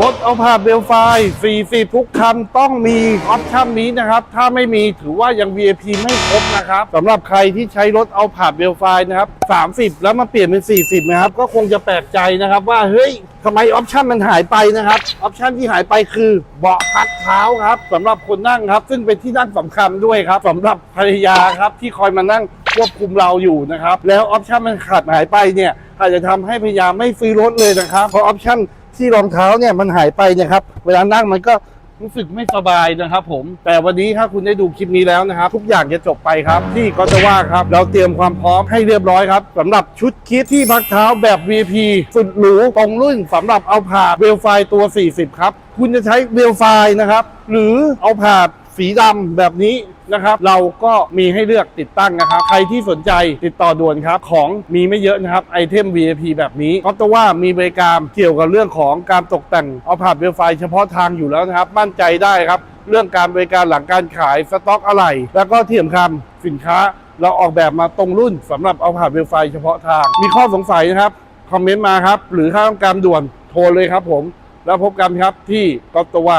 รถเอาผ่าเบลไฟฟรีฟรีทุกคันต้องมีออปชั่นนี้นะครับ ถ้าไม่มีถือว่ายัง VIP ไม่ครบนะครับสำหรับใครที่ใช้รถเอาผ่าเบลไฟนะครับ30 แล้วมาเปลี่ยนเป็น 40 นะครับ ก็คงจะแปลกใจนะครับ ว่าเฮ้ยทำไมออปชั่นมันหายไปนะครับออปชั่นที่หายไปคือเบาะพักเท้าครับสำหรับคนนั่งครับ ซึ่งเป็นที่นั่งสำคัญด้วยครับสำหรับภรรยาครับที่คอยมานั่งควบคุมเราอยู่นะครับ แล้วออปชั่นมันขาดหายไปเนี่ยอาจจะทำให้ภรรยาไม่ฟรีรถเลยนะครับ เพราะออปชั่น ที่รองเท้าเนี่ยมันหายไปเนี่ยครับเวลานั่งมันก็รู้สึกไม่สบายนะครับผม แต่วันนี้ถ้าคุณได้ดูคลิปนี้แล้วนะครับ ทุกอย่างจะจบไปครับ ที่ก็จะว่าครับ เราเตรียมความพร้อมให้เรียบร้อยครับสำหรับชุดคิดที่พักเท้าแบบ VIP สุดหรูตรงรุ่นสำหรับเอาผ่าเวลไฟตัว 40 ครับ คุณจะใช้เวลไฟนะครับ หรือเอาผ่า สีดำแบบนี้นะครับ เราก็มีให้เลือกติดตั้งนะครับ ใครที่สนใจติดต่อด่วนครับ ของมีไม่เยอะนะครับ ไอเทม VIP แบบนี้ก็จะว่ามีบริการเกี่ยวกับเรื่องของการตกแต่งเอาผ่าเวลไฟเฉพาะทางอยู่แล้วนะครับ มั่นใจได้ครับ เรื่องการบริการหลังการขายสต็อกอะไร แล้วก็เที่สำคัญสินค้า เราออกแบบมาตรงรุ่นสำหรับเอาผ่าเวลไฟเฉพาะทาง มีข้อสงสัยนะครับคอมเมนต์มาครับ หรือถ้าต้องการด่วนโทรเลยครับผม แล้วพบกันครับที่ก๊อตตว่า